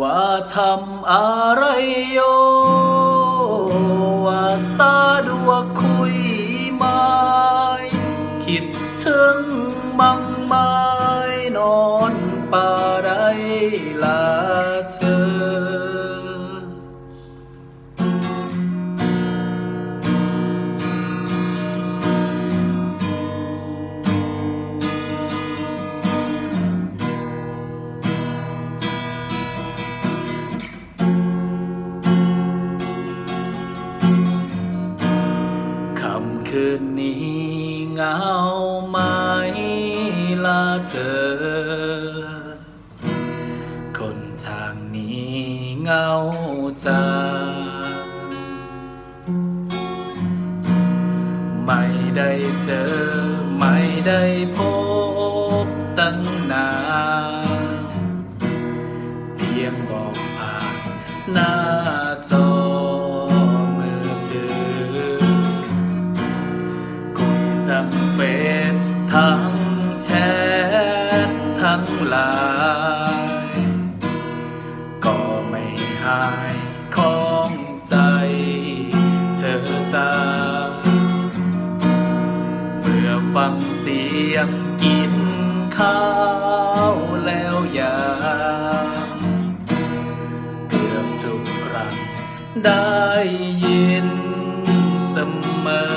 ว่าทำอะไรโยว่าสาดว่าคุยไม่คิดถึง คืนนี้เหงาไหมลาเธอ คนทางนี้เหงาจังไม่ได้เจอ ไม่ได้พบตั้งนานเพียงบอกผ่านหน้า ฟังเสียงกินข้าวแล้วยาเกือบทุกครั้งได้ยินเสมอ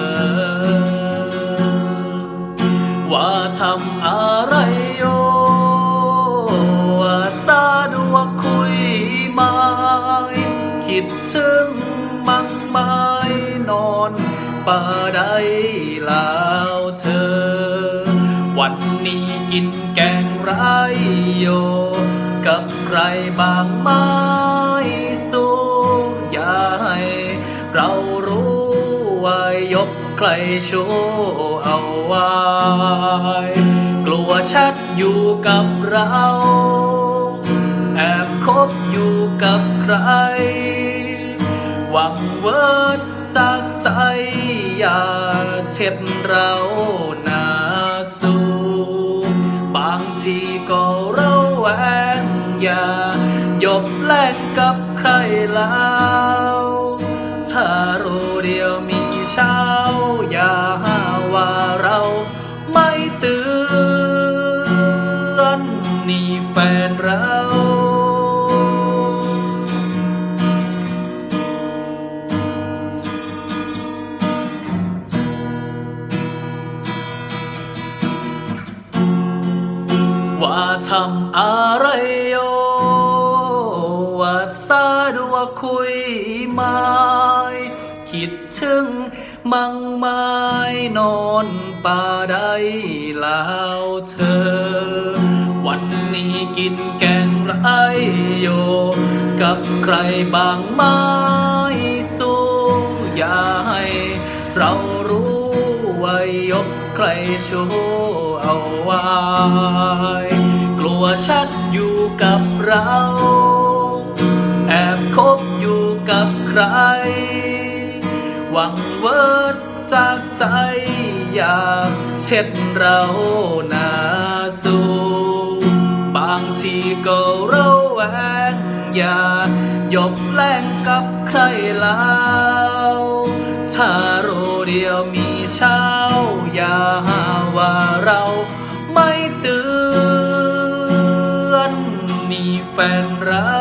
ว่าทำอะไรโยว่าซาดว่าคุยไม้คิดถึงมังไม้ ป่าใดลาวเธอ วันนี้กินแกงไรโย กับใครบางไม้สู้อย่าให้เรารู้ไว้ยกใครโชว์เอาไว้ กลัวชัดอยู่กับเรา แอบคบอยู่กับใคร หวังเวิร์ดจากใจ ยาเช็ดเราหนาสูบางทีก็เราแวงอย่ายบแลกกับใครแล้วถ้ารู้ ทำอะไรโยว่าซาดว่าคุยไม้คิดถึงมังไม้นอนป่าใดแลาวเธอ วันนี้กินแกงไรโย กับใครบางไม้สู้อย่าให้เรารู้ไว้ยกใครโชว์เอาไว้ วชัดอยู่กับเรา แอบคบอยู่กับใคร หวังเวิร์ดจากใจอยากเช็ดเราหน้าสูบางทีก็เราแวงอย่ายบแลงกับใครแล้วถ้ารู้เดียวมี แฟนรัก